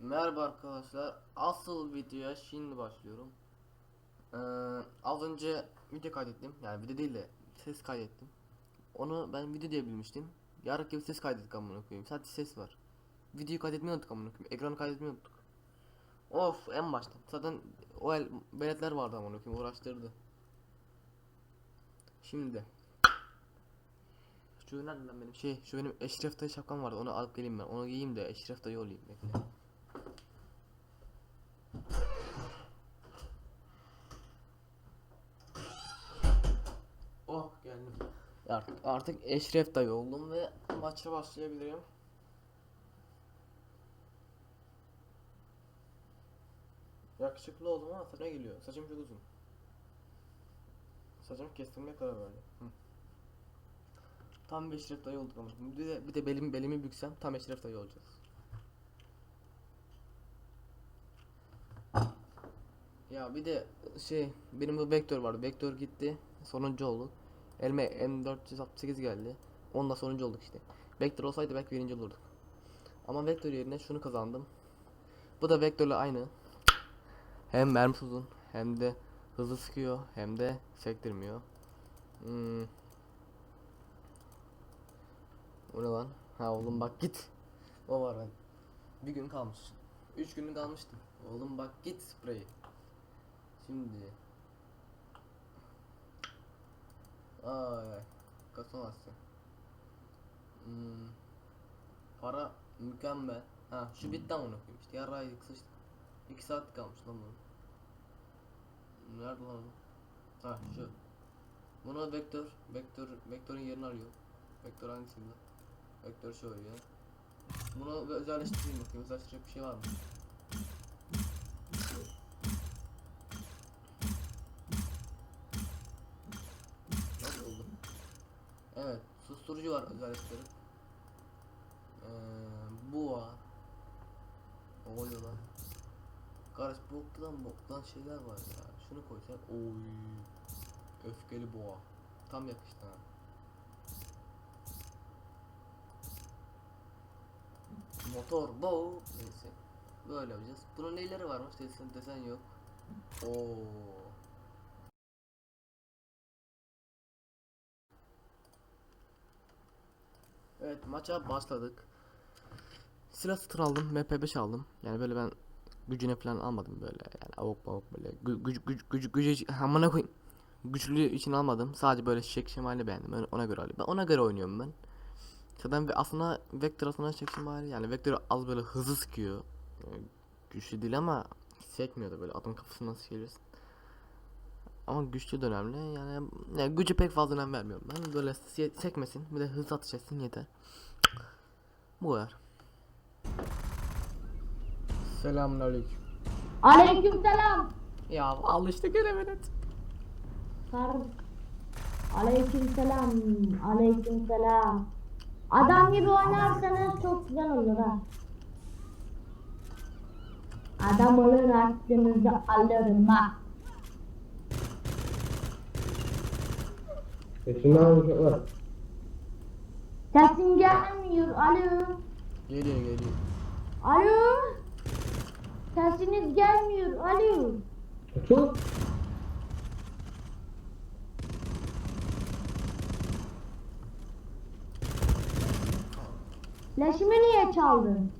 Merhaba arkadaşlar. Asıl videoya şimdi başlıyorum. Ee, az önce video kaydettim. Yani video değil de ses kaydettim. Onu ben video diye bilmiştim. Yarın gibi ses kaydettik amına koyayım. Sadece ses var. Videoyu kaydetmeyi unuttuk amına koyayım. Ekranı kaydetmeyi unuttuk. Of en baştan. Zaten o el beletler vardı amına koyayım uğraştırdı. Şimdi şu nerede lan benim şey şu benim Eşref dayı şapkam vardı onu alıp geleyim ben onu giyeyim de Eşref dayı olayım bekle. Artık, artık Eşref dayı oldum ve maça başlayabilirim. Yakışıklı oldum ama saçma geliyor. Saçım çok uzun. Saçımı kestirmeye karar verdim. Hı. Tam Eşref dayı olduk ama. Bir de, bir de belim, belimi büksem tam Eşref dayı olacağız. Ya bir de şey benim bu vektör vardı. Vektör gitti. Sonuncu olduk. Elime M468 geldi. Onunla sonuncu olduk işte. Vektör olsaydı belki birinci olurduk. Ama vektör yerine şunu kazandım. Bu da vektörle aynı. Hem mermisi uzun hem de hızlı sıkıyor hem de sektirmiyor. Hmm. Bu ne lan? Ha oğlum bak git. O var ben. Bir gün kalmış. Üç günün kalmıştı. Oğlum bak git spreyi. Şimdi. Ay. Kasamazsın. Hmm. Para mükemmel. Ha şu bitti amına koyayım işte yarraydık sıçtık. 2 saat kalmış lan bunun. Nerede lan o? Ha şu. Buna vektör, vektör, vektörün yerini arıyor. Vektör hangisinde? Vektör şöyle. Bunu bir özelleştireyim bakayım. Özelleştirecek bir şey var mı? Nasıl oldu? Evet, susturucu var özellikleri. Ee, bu var. Ne oluyor lan? Kardeş boktan boktan şeyler var ya. Şunu koysan oy. Öfkeli boğa. Tam yakıştı ha. Motor bow neyse. Böyle yapacağız. Bunun neyleri varmış desen desen yok. Oo. Evet maça başladık. Silah satın aldım, MP5 aldım. Yani böyle ben gücüne falan almadım böyle yani avuk avuk böyle gü güç güç güç güç amına. Güçlü için almadım. Sadece böyle şek şemali beğendim. Ben ona göre alıyorum. Ben ona göre oynuyorum ben. Zaten ve aslında Vector aslında şek şemali yani Vector az böyle hızlı sıkıyor. Yani güçlü değil ama sekmiyor da böyle adam kafasına nasıl gelirsin. Ama güçlü de önemli yani, yani gücü pek fazla önem vermiyorum ben böyle se- sekmesin bir de hız atış etsin yeter. Bu kadar. Selamünaleyküm. Aleykümselam. Ya al işte göremedet. Kar. Aleykümselam. Aleykümselam. Adam gibi oynarsanız çok güzel olur ha. Adam olun aklınızı alırım ha. Yaşından almışlar. Sesin gelmiyor. Alo. Geliyor geliyor. Alo. Sesiniz gelmiyor. Alo. Çok. Leşimi niye çaldın?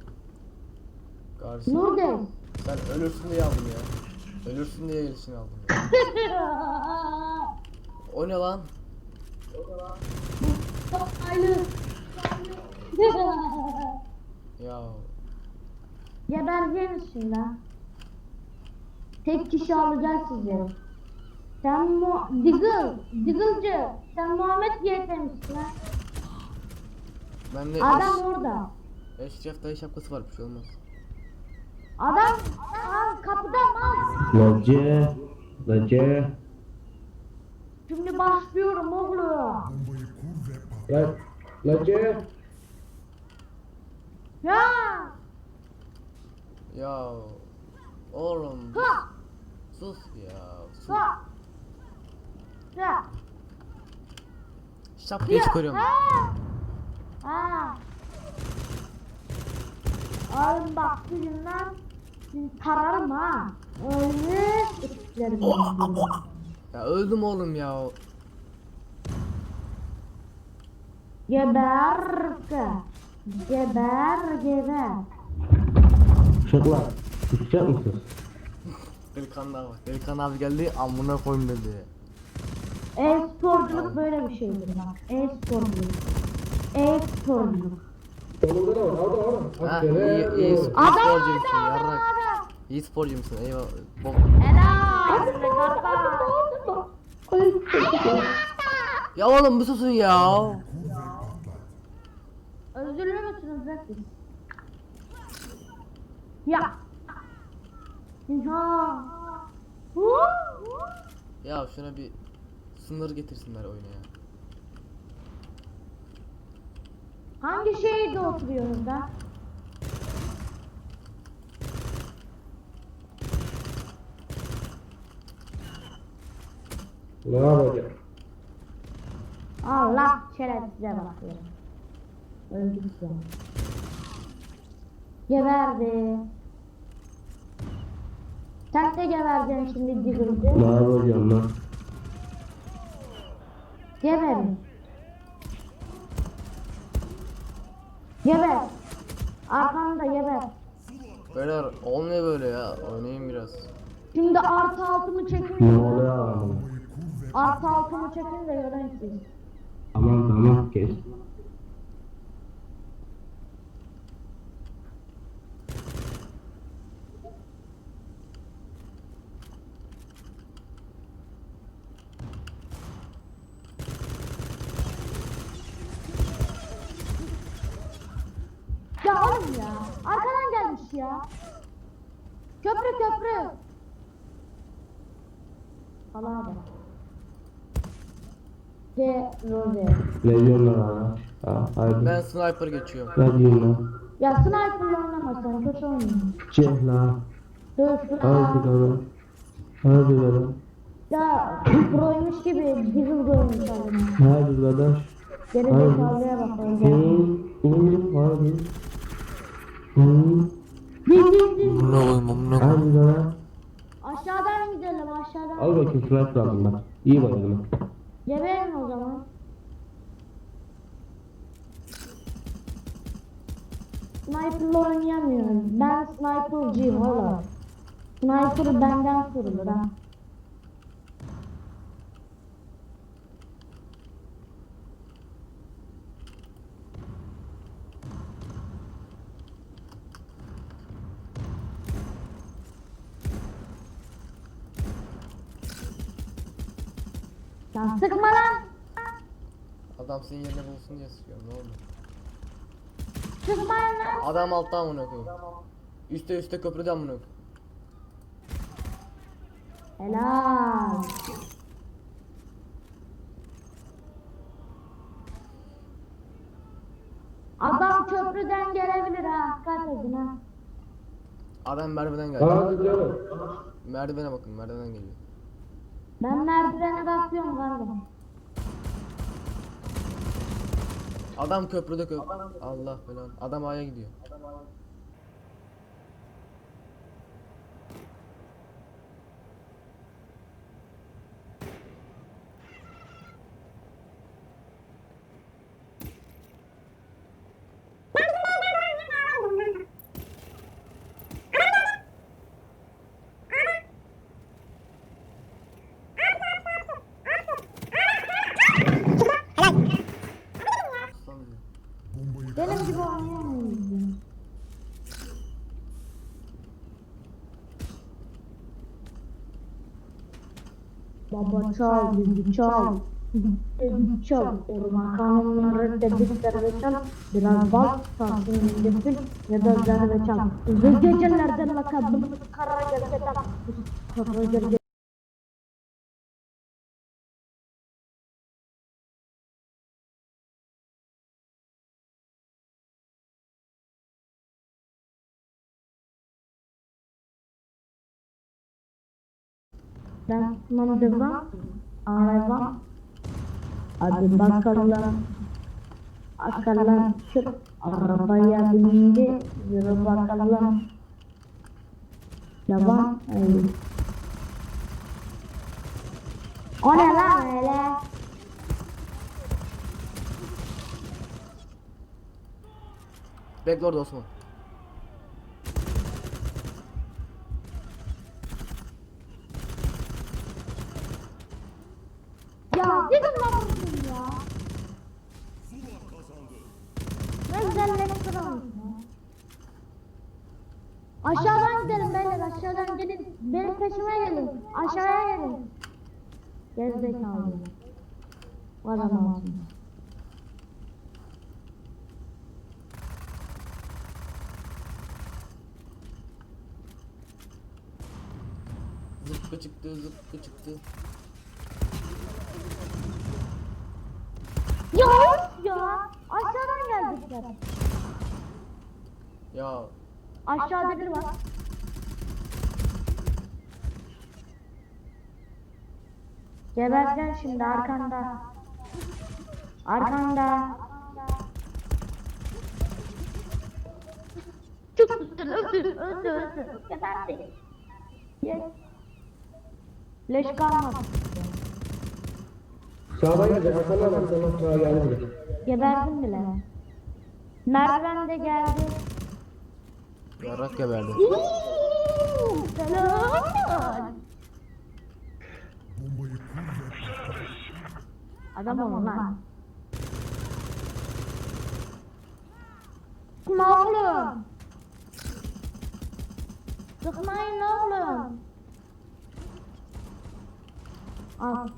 Karşı. Nurdes. Sen ölürsün diye aldım ya. Ölürsün diye gelişini aldım ya. O ne lan? Alo. Ya Gebereceğiz şimdi. ha. Tek kişi alacağız sizi. Sen mu Diggle, Diggle'cı. Sen Muhammed getirmişsin ha. ben de Adam orada. Eşref dayı şapkası var bir şey olmaz. Adam aa, kapıda mal. Lace. Lace. Şimdi başlıyorum oğlum. Bombayı kur ve patlat. La. Lace. Ya. Ya oğlum Ha. sus ya sus. Ha. Ya. Şapkayı çıkarıyorum. Ha. Ha. Oğlum bak yüzünden tararım ha. Öyle ışıklarım. Ya öldüm oğlum ya. Geber. Geber geber. Uşaklar. Çıkacak mısınız? Delikanlı abi. Delikanlı abi geldi amına koyayım dedi. E-sporculuk böyle bir şeydir bak. E-sporculuk. E-sporculuk. Da var. Orada orada. Ha iyi iyi iyi sporcu Adam musun adam yarrak. adam. İyi sporcu musun eyvallah. Bok. Helal. Kardeş. Ya oğlum bir susun ya. Müsünüz lan siz? Ya. Ya. Ya şuna bir sınır getirsinler oyuna ya. Hangi şehirde oturuyorsunuz lan? Ne yapacağım? Allah şerefsize bak ya. Öldük ya. Geberdi. Sen de geberdin şimdi Diggle'cı. Ne yapacağım lan? Geberin. Geber. Arkanda geber. Beyler olmuyor böyle ya. Oynayın biraz. Şimdi artı altımı çekin. Ne oluyor? Artı altımı çekin de görün siz. Tamam tamam kes. Ya oğlum ya. Arkadan gelmiş ya. Köprü köprü. Allah'a bak. De Rose. Ne diyorsun lan ha? Ha, hadi. Ben sniper geçiyorum. Lan? Ya sniper'la oynama sen kötü oynuyorsun. Lan. Dövüştür Hadi lan. Hadi lan. Ya proymuş gibi Diggle görmüş adamı. Hadi kardeş. Geri Hadi. zekalıya bak Hı, önce. hı, hadi. Hı. Amına koyayım amına koyayım. hadi lan. Aşağıdan gidelim aşağıdan. Al bakayım sniper aldım bak. İyi bayıldım. Geberin o zaman. Sniper'la oynayamıyorum. Ben sniper'cıyım valla. Sniper benden kurulur ha. Adam senin yerine bulsun diye sıkıyorum ne oldu? Adam alttan amına koyayım. Üste üste köprüden amına koyayım. Helal. Adam köprüden gelebilir ha. Dikkat edin ha. Adam merdivenden geldi. Hadi canım. Merdivene bakın merdivenden geliyor. Ben merdivene bakıyorum kanka. Adam köprüde köprü. Allah falan. Adam A'ya gidiyor. Aslan diyor. Bombayı Benim gibi oynayamıyoruz. Baba çal, bizi çal. Bizi çal. Orman kanunları dedikleri çal. Biraz bal, sakin indirsin ya da zerre çal. Uzun gecelerde lakabımız kara gerçekten. Kara gerçekten. Ben mandırmam, arabam. Hadi bakalım. Bakalım. Şu Arabaya bindi. Yürü bakalım. Devam. O ne lan öyle? Bekle orada Osman. Ya gidin lan buradan ya. Ne güzelleştirelim ya. Aşağıdan gidelim beyler aşağıdan gelin. Benim peşime gelin. Aşağıya gelin. Gerizekalı. Olsun. Zıpkı çıktı zıpkı çıktı. Ya ya aşağıdan geldikler. Ya Aşağıda bir var. Geberceksin şimdi arkanda. Arkanda. Çok güzel öldür öldür öldür. Geberdi. Ye. Leş kalmadı. Sağdan geldi. Arkadan arkadan sağa geldi. Geberdim bile. Merdiven de geldi. yarak geberdi. Selam. Adam olun lan. Sıkma oğlum. Sıkmayın oğlum. Al.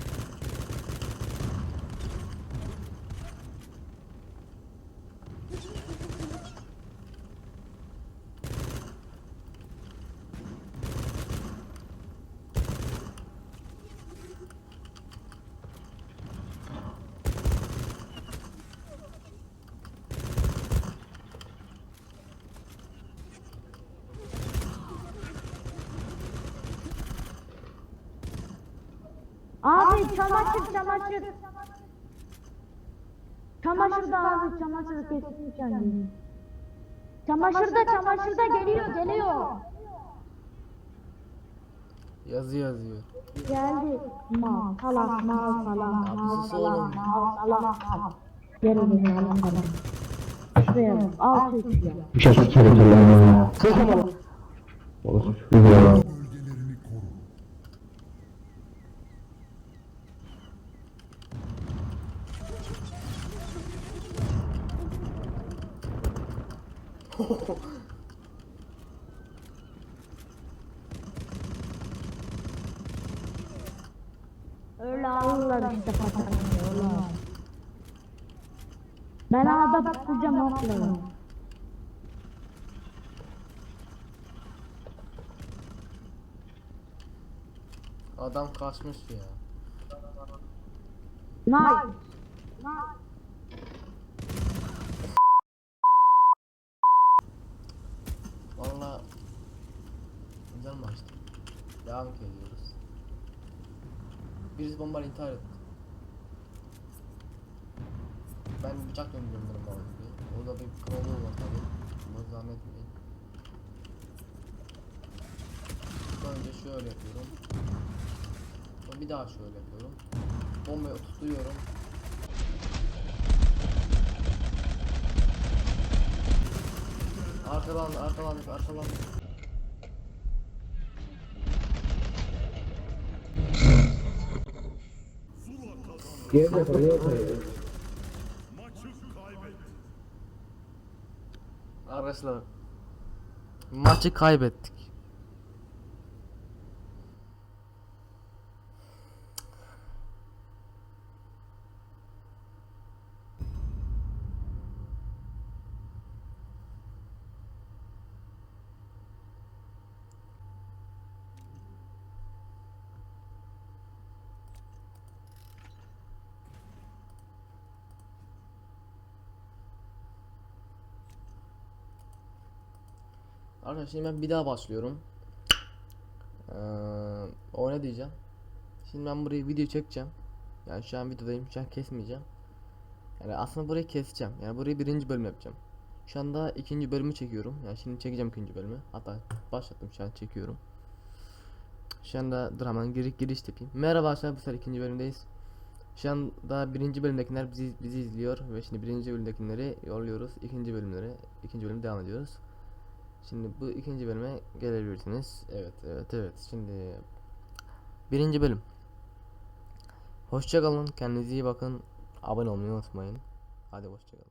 Abi çamaşır çamaşır. Çamaşır da abi çamaşır kesin kendini. Çamaşır da çamaşır da geliyor geliyor. Yazı yazıyor. Geldi. Mal salak mal salak Ya mal oğlum. salak mal salak mal. Geri dönüyor lan kadar. Şuraya. Al ya. Bir şey söyleyeyim ya. Olur. Güzel. Bölgelerini Öyle alırlar işte oğlum. Ben ağda tutacağım okları. Adam kaçmış ya. Nice. Valla güzel maçtı. Devam ediyoruz. Birisi bombayla intihar etti. Ben bıçak döndürüyorum benim baba gibi. O da bir kralı var tabi. Bu zahmet mi? Önce şöyle yapıyorum. Bir daha şöyle yapıyorum. Bombayı tutuyorum. Arkadan, arkadan, arkadan. Geri de parayı ortaya. Arkadaşlar maçı kaybettik. Arkadaşlar şimdi ben bir daha başlıyorum. Ee, o ne diyeceğim? Şimdi ben burayı video çekeceğim. Yani şu an videodayım. Şu an kesmeyeceğim. Yani aslında burayı keseceğim. Yani burayı birinci bölüm yapacağım. Şu anda ikinci bölümü çekiyorum. Yani şimdi çekeceğim ikinci bölümü. Hatta başlattım şu an çekiyorum. Şu anda dramanın giriş, giriş yapayım. Merhaba arkadaşlar bu sefer ikinci bölümdeyiz. Şu anda birinci bölümdekiler bizi, bizi izliyor ve şimdi birinci bölümdekileri yolluyoruz. ikinci bölümlere, ikinci bölüm devam ediyoruz. Şimdi bu ikinci bölüme gelebilirsiniz. Evet, evet, evet. Şimdi birinci bölüm. Hoşçakalın, kendinize iyi bakın. Abone olmayı unutmayın. Hadi hoşçakalın.